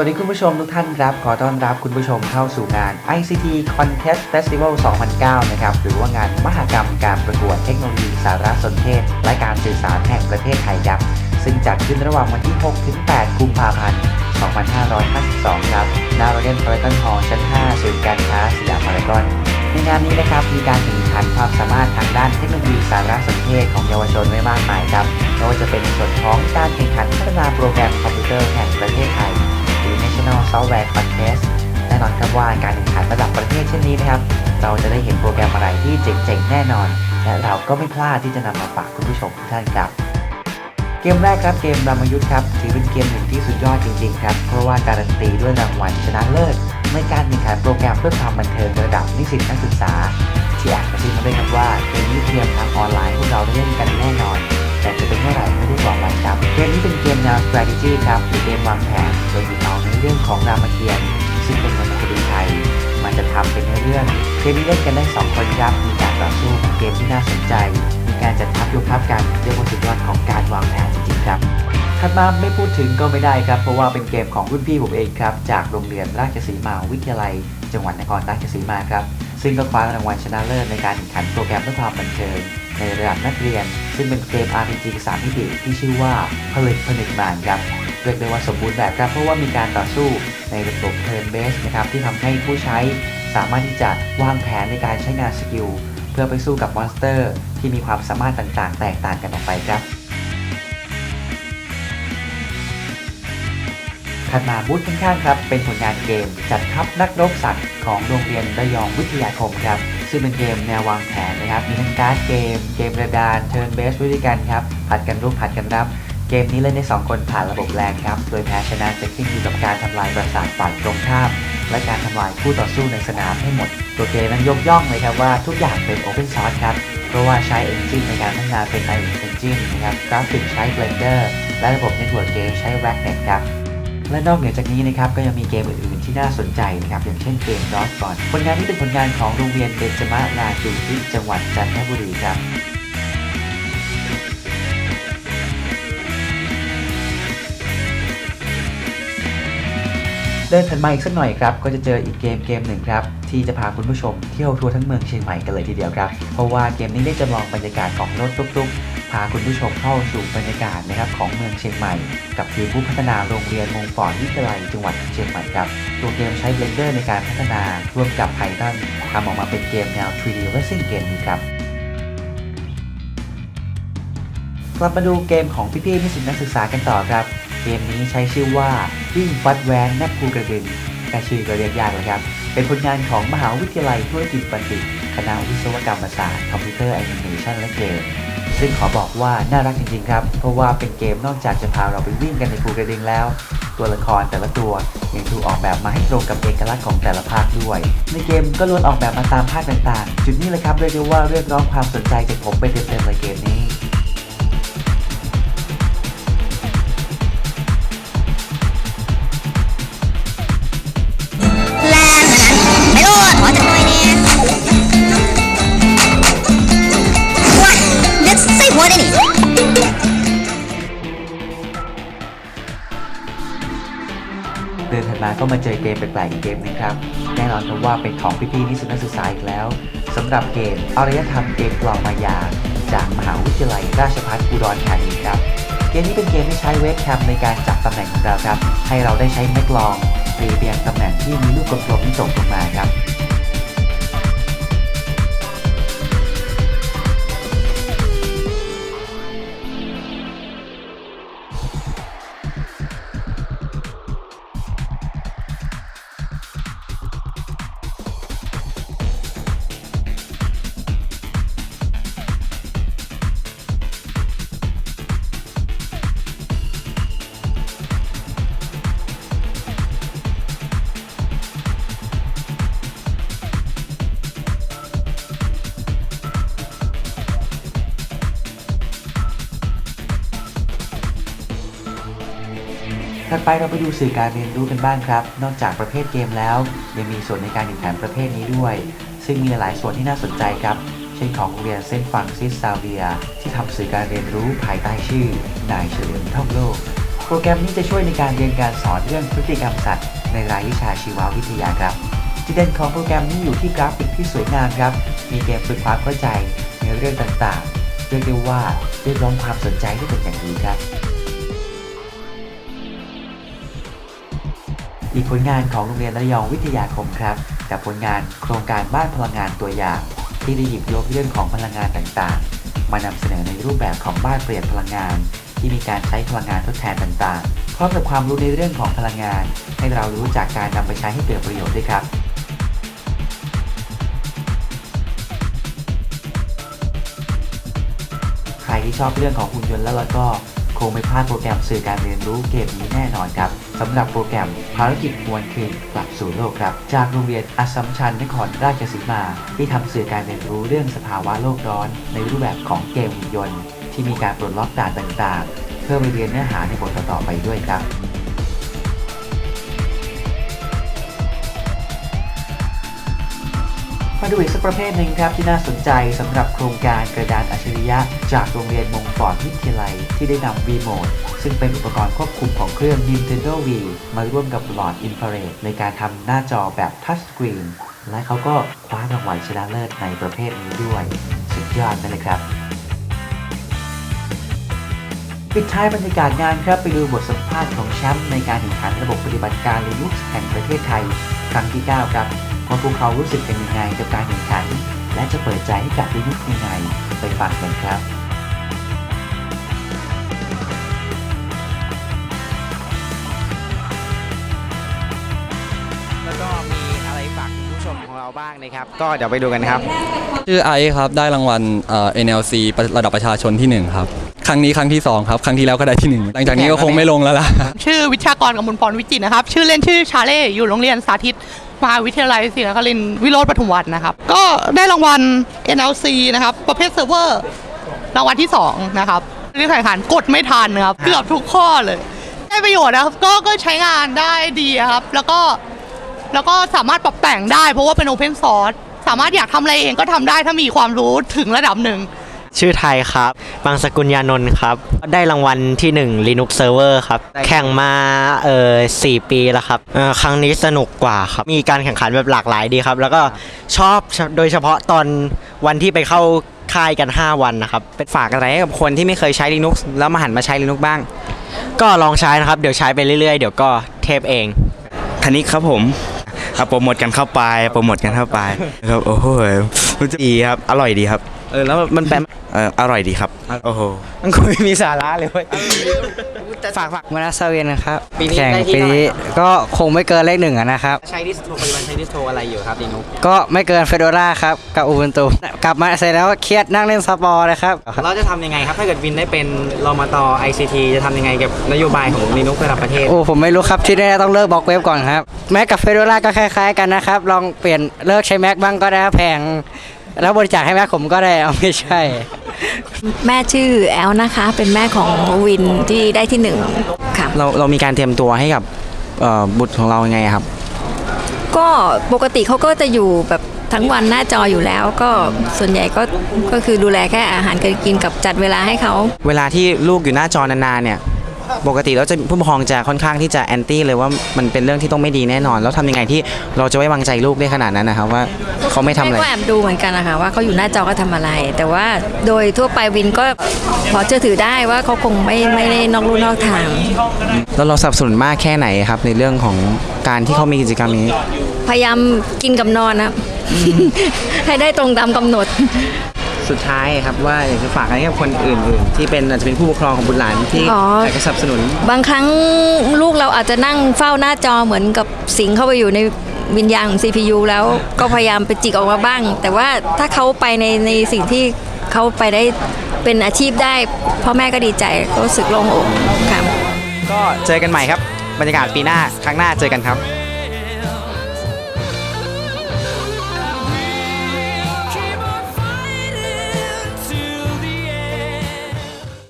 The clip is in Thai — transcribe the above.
วัสดีคุณผู้ชมทุกท่านครับ ขอต้อนรับคุณผู้ชมเข้าสู่งาน ICT Contest Festival 2009 นะครับ หรือว่างานมหกรรมการประกวดเทคโนโลยีสารสนเทศ และการสื่อสารแห่งประเทศไทยครับซึ่งจัดขึ้นระหว่างวันที่ 6 ถึง 8 กุมภาพันธ์ 2552 ครับณโรงเรียนพารากอนฮอลล์ชั้น 5 ศูนย์การค้าสยามพารากอนในงานนี้นะครับมีการแข่งขันความสามารถทางด้านเทคโนโลยีสารสนเทศของเยาวชนไว้มากมายครับไม่ว่าจะเป็นในส่วนของการแข่งขันพัฒนาโปรแกรมคอมพิวเตอร์แห่งประเทศไทย หรือ National Software Contest แน่นอนครับว่าการแข่งขันระดับประเทศเช่นนี้นะครับ เราจะได้เห็นโปรแกรมอะไรที่เจ๋งๆ แน่นอน และเราก็ไม่พลาดที่จะนำมาฝากคุณผู้ชมทุกท่านครับ เกมแรกครับเกมรามยุทธ์ครับถือเป็นเกมหนึ่งที่สุดยอดจริงๆครับเพราะว่าการันตีด้วยรางวัลชนะเลิศในการแข่งขันโปรแกรมเพื่อความบันเทิงระดับนิสิตนักศึกษาที่อบกระซิบมาด้วยครับว่าเกมนี้เตรียมทางออนไลน์พวกเราได้เล่นกันแน่นอน แต่จะเป็นเมื่อไหร่ไม่ได้บอกไว้ครับเกมนี้เป็นเก มแนว strategy ครับหรือเกมวางแผนโดยมีเอาในเรื่องของรามเกียรติ์ซึ่งเป็นวรรณคดีไทยมันจะทำเป็นเรื่องเกมนี้เล่นกันได้ 2 คนครับมีการต่อสู้เป็นเกมที่น่าสนใจ มีการจัดทัพยกทัพกันเรียกว่าสุดยอดของการวางแผนจริงๆครับถัดมาไม่พูดถึงก็ไม่ได้ครับ เพราะว่าเป็นเกมของรุ่นพี่ผมเองครับ จากโรงเรียนราชสีมาวิทยาลัย จังหวัดนครราชสีมาครับ ซึ่งก็คว้ารางวัลชนะเลิศในการแข่งขันโปรแกรมเพื่อความบันเทิง ในระดับนักเรียน ซึ่งเป็นเกม RPG 3มิติที่ชื่อว่าผลึกผนึกมานครับเรียกได้ว่าสมบูรณ์แบบครับเพราะว่ามีการต่อสู้ในระบบ Turn Based นะครับที่ทำให้ผู้ใช้สามารถที่จะวางแผนในการใช้งานสกิลเพื่อไปสู้กับมอนสเตอร์ ที่มีความสามารถต่างๆ แตกต่างกันออกไปครับถัดมาบูธข้างๆครับ เป็นผลงานเกมจัดทัพนักรบสัตว์ของโรงเรียนระยองวิทยาคมครับ ซึ่งเป็นเกมแนววางแผนนะครับ มีทั้งการ์ดเกม เกมกระดานเทิร์นเบสด้วยกันครับ ผัดกันรุกผัดกันรับ เกมนี้เล่นได้ 2 คนผ่านระบบแรงครับ โดยแพ้ชนะจะขึ้นอยู่กับการทำลายประสาทฝ่ายตรงข้าม และการทำลายคู่ต่อสู้ในสนามให้หมด ตัวเกมนั้นยกย่องเลยครับว่าทุกอย่างเป็น Open Source ครับ เพราะว่าใช้ Engine ในการพัฒนาเป็น Unreal Engine นะครับ กราฟิกใช้ Blender และระบบ Network Game ใช้ Racknet ครับ และนอกเหนือจากนี้นะครับก็ยังมีเกมอื่นๆที่น่าสนใจนะครับอย่างเช่นเกมดอสก่อนผลงานนี้เป็นผลงานของโรงเรียนเบญจมาราจูที่จังหวัดจันทบุรีครับ เดินถัดมาอีกสักหน่อยครับ ก็จะเจออีกเกมเกมหนึ่งครับ ที่จะพาคุณผู้ชมเที่ยวทัวร์ทั้งเมืองเชียงใหม่กันเลยทีเดียวครับ เพราะว่าเกมนี้ได้จำลองบรรยากาศของรถตุ๊กๆ พาคุณผู้ชมเข้าสู่บรรยากาศนะครับของเมืองเชียงใหม่ กับทีมผู้พัฒนาโรงเรียนมงฟอร์ดวิทยาลัยจังหวัดเชียงใหม่ครับตัวเกมใช้ Blender ในการพัฒนาร่วมกับ Python ทำออกมาเป็นเกมแนว 3D Racing เกมนี้ครับกลับมาดูเกมของพี่ๆนิสิตนักศึกษากันต่อครับ เกมนี้ใช้ชื่อว่าวิ่งฟัดแวนแนบภูกระดึงแค่ชื่อก็เรียกยากเลยครับ เป็นผลงานของมหาวิทยาลัยธุรกิจบัณฑิต คณะวิศวกรรมศาสตร์คอมพิวเตอร์แอนิเมชันและเกม ซึ่งขอบอกว่าน่ารักจริงๆครับ เพราะว่าเป็นเกมนอกจากจะพาเราไปวิ่งกันในภูกระดึงแล้ว ตัวละครแต่ละตัวยังถูกออกแบบมาให้ตรงกับเอกลักษณ์ของแต่ละภาคด้วย ในเกมก็ล้วนออกแบบมาตามภาคต่างๆ จุดนี้เลยครับเรียกได้ว่าเรียกร้องความสนใจจากผมไปเต็มๆเลยเกมนี้ เดินถัดมาก็มาเจอเกมแปลกๆอีกเกมนึงครับ แน่นอนครับว่าเป็นของพี่ๆนิสิตนักศึกษาอีกแล้วสำหรับเกมอารยธรรมเกมกลองมายา จากมหาวิทยาลัยราชภัฏอุดรธานีครับ เกมนี้เป็นเกมที่ใช้เวทแคมในการจับตำแหน่งของเราครับ ให้เราได้ใช้แม็กลองตีเปยังตำแหน่งที่มีลูกกลมๆที่ตกลงมาครับ ถัดไปเราไปดูสื่อการเรียนรู้กันบ้างครับ นอกจากประเภทเกมแล้ว ยังมีส่วนในการแข่งขันประเภทนี้ด้วย ซึ่งมีหลายส่วนที่น่าสนใจครับ เช่นของโรงเรียนเซนต์ฟังซิสซาเวีย ที่ทำสื่อการเรียนรู้ภายใต้ชื่อนายเฉลิมท่องโลก โปรแกรมนี้จะช่วยในการเรียนการสอนเรื่องพฤติกรรมสัตว์ ในรายวิชาชีววิทยาครับจุดเด่นของโปรแกรมนี้อยู่ที่กราฟิกที่สวยงามครับ มีเกมฝึกความเข้าใจในเรื่องต่างๆ เรียกได้ว่าเรียกร้องความสนใจได้เป็นอย่างดีครับ อีกผลงานของโรงเรียนระยองวิทยาคมครับ กับผลงานโครงการบ้านพลังงานตัวอย่าง ที่ได้หยิบยกเรื่องของพลังงานต่างๆ มานำเสนอในรูปแบบของบ้านเปลี่ยนพลังงาน ที่มีการใช้พลังงานทดแทนต่างๆพร้อมกับความรู้ในเรื่องของพลังงาน ให้เรารู้จากการนำไปใช้ให้เกิดประโยชน์ด้วยครับใครที่ชอบเรื่องของหุ่นยนต์แล้วก็ คงไม่พลาดโปรแกรมสื่อการเรียนรู้เกมนี้แน่นอนครับสำหรับโปรแกรมภารกิจมวลคืนกลับสู่โลกครับ จากโรงเรียนอัสสัมชัญนครราชสีมา ที่ทำสื่อการเรียนรู้เรื่องสภาวะโลกร้อน ในรูปแบบของเกมหุ่นยนต์ ที่มีการปลดล็อกด่านต่างๆ เพื่อไปเรียนเนื้อหาในบทต่อๆไปด้วยครับ มาดูอีกสักประเภทหนึ่งครับที่น่าสนใจสำหรับโครงการกระดานอัจฉริยะ จากโรงเรียนมงฟอร์ดวิทยาลัย ที่ได้นำ v m o d e ซึ่งเป็นอุปกรณ์ควบคุมของเครื่อง Nintendo Wii มาร่วมกับหลอดอินฟราเรดในการทำหน้าจอแบบทัชสกรีนและเขาก็คว้ารางวัลชนะเลิศในประเภทนี้ด้วย สุดยอดไปเลยครับปิดท้ายบรรยากาศงานครับไปดูบทสัมภาษณ์ของแชมป์ในการแข่งขันระบบปฏิบัติการ Linux แห่งประเทศไทย ครั้งที่ 9 ครับ ว่าพวกเขารู้สึกเป็นยังไงกับการแข่งขัน และจะเปิดใจให้กับ Linux ยังไงไปฟังกันครับ บ้างนะครับ ก็เดี๋ยวไปดูกันครับ ชื่อไอซ์ครับได้รางวัลเอ่อ NLC ระดับประชาชนที่1 ครับ ครั้งนี้ครั้งที่ 2 ครับ ครั้งที่แล้วก็ได้ที่ 1 หลังจากนี้ก็คงไม่ลงแล้วล่ะ ชื่อวิชากรกำมลพรวิจิตรนะครับ ชื่อเล่นชื่อชาเล่อยู่โรงเรียนสาธิตมหาวิทยาลัยศรีนครินทร์วิโรธปทุมวันนะครับ ก็ได้รางวัล NLC นะครับ ประเภทเซิร์ฟเวอร์รางวัลที่ 2 นะครับที่แข่งขันกดไม่ทันนะครับ เกือบทุกข้อเลย ได้ประโยชน์นะครับ ก็ก็ใช้งานได้ดีครับ แล้วก็ แล้วก็สามารถปรับแต่งได้เพราะว่าเป็นโอเพนซอร์สสามารถอยากทำอะไรเองก็ทำได้ถ้ามีความรู้ถึงระดับหนึ่ง ชื่อไทยครับ บางสกุลยานนท์ครับ ได้รางวัลที่ 1 Linux Server ครับ แข่งมาเออสปีแล้วครับเอ่อครั้งนี้สนุกกว่าครับ มีการแข่งขันแบบหลากหลายดีครับ แล้วก็ชอบโดยเฉพาะตอนวันที่ไปเข้าค่ายกัน 5 วันนะครับ เป็นฝากอะไรให้กับคนที่ไม่เคยใช้ Linux แล้วมาหันมาใช้ Linux บ้าง ก็ลองใช้นะครับ เดี๋ยวใช้ไปเรื่อยๆ เดี๋ยวก็เทปเอง ธนิกครับผม เอาโปรโมทกันเข้าไปโปรโมทกันเข้าไปครับโอ้โหมันจะดีครับอร่อยดีครับ เออแล้วมันแปลเอออร่อยดีครับ โอ้โห มันคุยมีสาระเลยเว้ยฝากฝากมานาซาเวียนนะครับปีนี้แข่งได้ที่ปีเท่าไหร่นี้ครับ ก็คงไม่เกินเลขหนึ่งอะนะครับ ใช้ดิสโทรปัจจุบันใช้ดิสโทรอะไรอยู่ครับ Linux ก็ไม่เกินเฟโดราครับกับอู u นตูกลับมาเสร็จแล้วเครียดนั่งเล่นสปอร์นะครับ เราจะทำยังไงครับ ถ้าเกิดวินได้เป็นรอมาต่อ ICT จะทำยังไงกับนโยบายของ Linux ระดับประเทศ โอ้ผมไม่รู้ครับที่แน่ๆต้องเลิกบล็อกเว็บก่อนครับ แม็กกับเฟโดราก็คล้ายๆกันนะครับ ลองเปลี่ยนเลิกใช้แม็กบ้างก็ได้ครับแพง แล้วบริจาคให้แม็กผมก็ได้เอาไม่ใช่ แม่ชื่อแอลนะคะ เป็นแม่ของวินที่ได้ที่หนึ่งค่ะเราเรามีการเตรียมตัวให้กับเอ่อบุตรของเรายังไงครับ ก็ปกติเขาก็จะอยู่แบบทั้งวันหน้าจออยู่แล้ว ก็ส่วนใหญ่ก็ก็คือดูแลแค่อาหารการกินกับจัดเวลาให้เขา เวลาที่ลูกอยู่หน้าจอนานๆเนี่ย ปกติแล้วจะผู้ปกครองจะค่อนข้างที่จะแอนตี้เลยว่ามันเป็นเรื่องที่ต้องไม่ดีแน่นอน แล้วทำยังไงที่เราจะไว้วางใจลูกได้ขนาดนั้นนะครับว่าเขาไม่ทำอะไร แม่ก็แอบดูเหมือนกันนะคะว่าเขาอยู่หน้าจอก็ทำอะไร แต่ว่าโดยทั่วไปวินก็พอเชื่อถือได้ว่าเขาคงไม่ไม่ได้นอกลู่นอกทาง แล้วเราสนับสนุนมากแค่ไหนครับในเรื่องของการที่เขามีกิจกรรมนี้ พยายามกินกับนอนนะ ให้ได้ตรงตามกำหนด สุดท้ายครับว่าอยากจะฝากอะไรกับคนอื่นๆที่เป็นอาจจะเป็นผู้ปกครองของบุตรหลานที่อ๋ออ อยากจะสนับสนุน บางครั้งลูกเราอาจจะนั่งเฝ้าหน้าจอเหมือนกับสิงเข้าไปอยู่ในวิญญาณของ CPU แล้วก็พยายามไปจิกออกมาบ้าง แต่ว่าถ้าเขาไปในในสิ่งที่เขาไปได้เป็นอาชีพได้ พ่อแม่ก็ดีใจก็รู้สึกโล่งอกค่ะ ก็เจอกันใหม่ครับ บรรยากาศปีหน้าครั้งหน้าเจอกันครับ